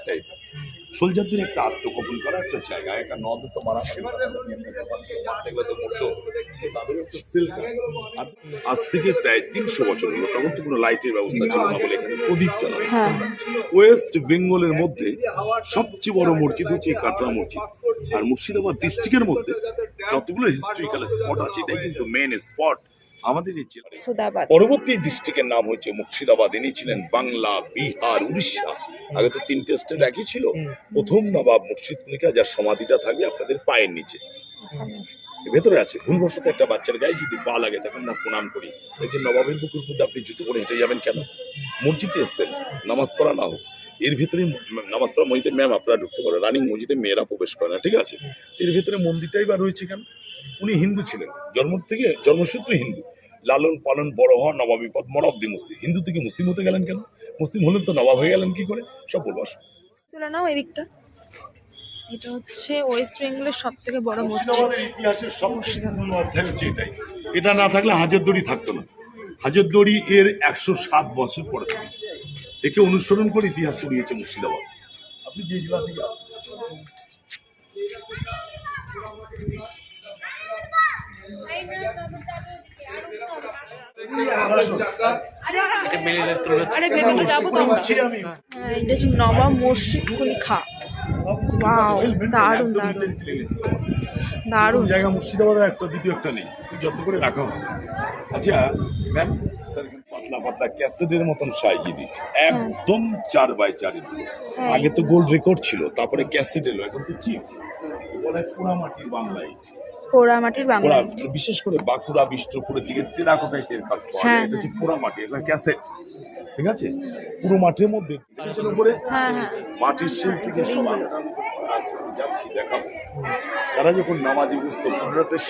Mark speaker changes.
Speaker 1: Type সোলজারদের একটা আত্মগোপন করা একটা জায়গা একটা নদ তো মারা আজ থেকে প্রায় তিনশো বছর হলো তখন তো কোনো লাইটের ব্যবস্থা ছিল না বলে এখানে প্রদীপ জ্বালানো।
Speaker 2: হ্যাঁ।
Speaker 1: ওয়েস্ট বেঙ্গলের মধ্যে সবচেয়ে বড় মসজিদ হচ্ছে কাটরা মসজিদ। আর মুর্শিদাবাদ ডিস্ট্রিক্টের মধ্যে যতগুলো হিস্ট্রিক্যাল স্পট আছে এটাই কিন্তু মেন স্পট আমাদের এই পরবর্তী ডিস্ট্রিক্টের নাম হচ্ছে মুর্শিদাবাদ। ইনি ছিলেন বাংলা বিহার উড়িষ্যা। আগে তো তিনটে স্টেট একই ছিল। প্রথম নবাব মুর্শিদ কুলিকা যার সমাধিটা থাকবে আপনাদের পায়ের নিচে। ভেতরে আছে ভুলবশত একটা বাচ্চার গায়ে যদি পা লাগে তখন না প্রণাম করি। এই যে নবাবের বুকুর মধ্যে আপনি জুতো করে হেঁটে যাবেন কেন? মসজিদে এসছেন নামাজ পড়া না হোক। এর ভিতরে ম- নামাজ মসজিদে ম্যাম আপনারা ঢুকতে পারেন। রানিং মসজিদে মেয়েরা প্রবেশ করে না ঠিক আছে? এর ভিতরে মন্দিরটাই বা রয়েছে কেন? উনি হিন্দু ছিলেন। জন্ম থেকে জন্মসূত্রে হিন্দু। লালন পালন বড় হওয়া নবাবী পদ মরব্দি মুসলিম। হিন্দু থেকে মুসলিম হতে গেলেন কেন? মুসলিম হলেন তো নবাব হয়ে গেলেন কি করে? সব বলব আসুন।
Speaker 2: তুলে নাও এদিকটা। এটা হচ্ছে ওয়েস্ট বেঙ্গলের সব থেকে বড়
Speaker 1: মুসলিম ইতিহাসের সবচেয়ে পুরনো অধ্যায় হচ্ছে এটাই। এটা না থাকলে হাজার দড়ি থাকতো না। হাজার দড়ি এর একশো সাত বছর পরে থাকে একে অনুসরণ করে ইতিহাস তৈরিয়েছে মুর্শিদাবাদ। আপনি যে জেলা থেকে
Speaker 2: নবাব মুর্শিদ কুলি খা দারুণ, দারুণ। দারুণ
Speaker 1: জায়গা মুর্শিদাবাদের একটা দ্বিতীয় একটা নেই। যত্ন করে রাখা হয়। আচ্ছা ম্যাম স্যার পাতলা পাতলা ক্যাসেটের মতন সাইজ দিচ্ছে একদম চার বাই চারের
Speaker 2: হ্যাঁ।
Speaker 1: আগে তো গোল্ড রেকর্ড ছিল তারপরে ক্যাসেট এলো এখন তো চিপ বলে পোড়ামাটির বাংলায়।
Speaker 2: পোড়ামাটির বাংলা
Speaker 1: পোড়া বিশেষ করে বাঁকুড়া বিষ্ণুপুরের দিকে টেরাকোটাইটের কাজ পাওয়া
Speaker 2: হ্যাঁ,
Speaker 1: যায় এটা হচ্ছে পোড়ামাটি এটা ক্যাসেট। ঠিক আছে? পুরো মাঠের মধ্যে দেখেছেন উপরে
Speaker 2: হ্যাঁ হ্যাঁ।
Speaker 1: মাটির শিল থেকে সব আলাদা আলাদা করা আছে। আমি যাচ্ছি দেখাবো। তারা যখন নামাজি বুঝতো কুদরতের